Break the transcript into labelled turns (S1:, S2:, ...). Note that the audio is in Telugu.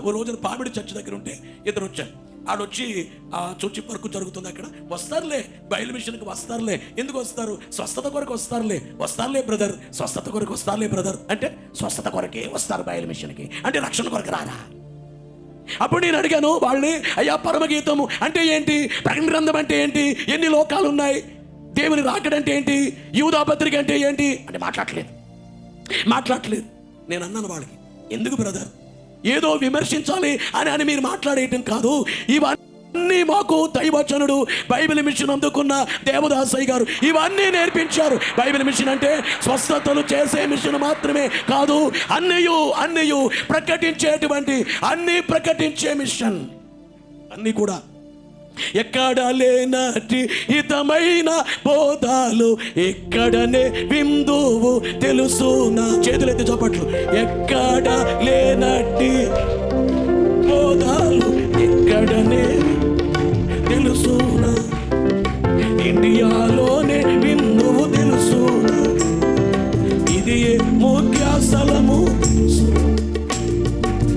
S1: ఓ రోజున పామిడి చర్చ్ దగ్గర ఉంటే ఇద్దరు వచ్చారు. ఆడొచ్చి ఆ చుచ్చి వరకు జరుగుతుంది అక్కడ. వస్తారులే బయలు మిషన్కి వస్తారులే. ఎందుకు వస్తారు? స్వస్థత కొరకు వస్తారులే. వస్తారులే బ్రదర్. స్వస్థత కొరకు వస్తారులే బ్రదర్. అంటే స్వస్థత కొరకే వస్తారు బయలు మిషన్కి అంటే రక్షణ కొరకు రారా అప్పుడు నేను అడిగాను వాళ్ళని అయ్యా పరమగీతము అంటే ఏంటి? ప్రకటన గ్రంథం అంటే ఏంటి? ఎన్ని లోకాలు ఉన్నాయి దేవుని రాకడంటే ఏంటి? యూదాపత్రిక అంటే ఏంటి? అంటే మాట్లాడలేదు. మాట్లాడలేదు. నేను అన్నాను వాళ్ళకి ఎందుకు బ్రదర్? ఏదో విమర్శించాలి అని అని మీరు మాట్లాడేయటం కాదు. ఇవన్నీ మాకు దైవచనుడు బైబిల్ మిషన్ అందుకున్న దేవదాసయ్య గారు ఇవన్నీ నేర్పించారు. బైబిల్ మిషన్ అంటే స్వస్థతలు చేసే మిషన్ మాత్రమే కాదు అన్నయు అన్నయు ప్రకటించేటువంటి అన్నీ ప్రకటించే మిషన్. అన్నీ కూడా ఎక్కడ లేనటి హితమైన బోధాలు ఎక్కడనే బిందువు తెలుసునా. చేతులెత్తి చప్పట్లు. ఎక్కడ లే ఇండియాలోనే బిందువు తెలుసు. ఇది ముఖ్య స్థలము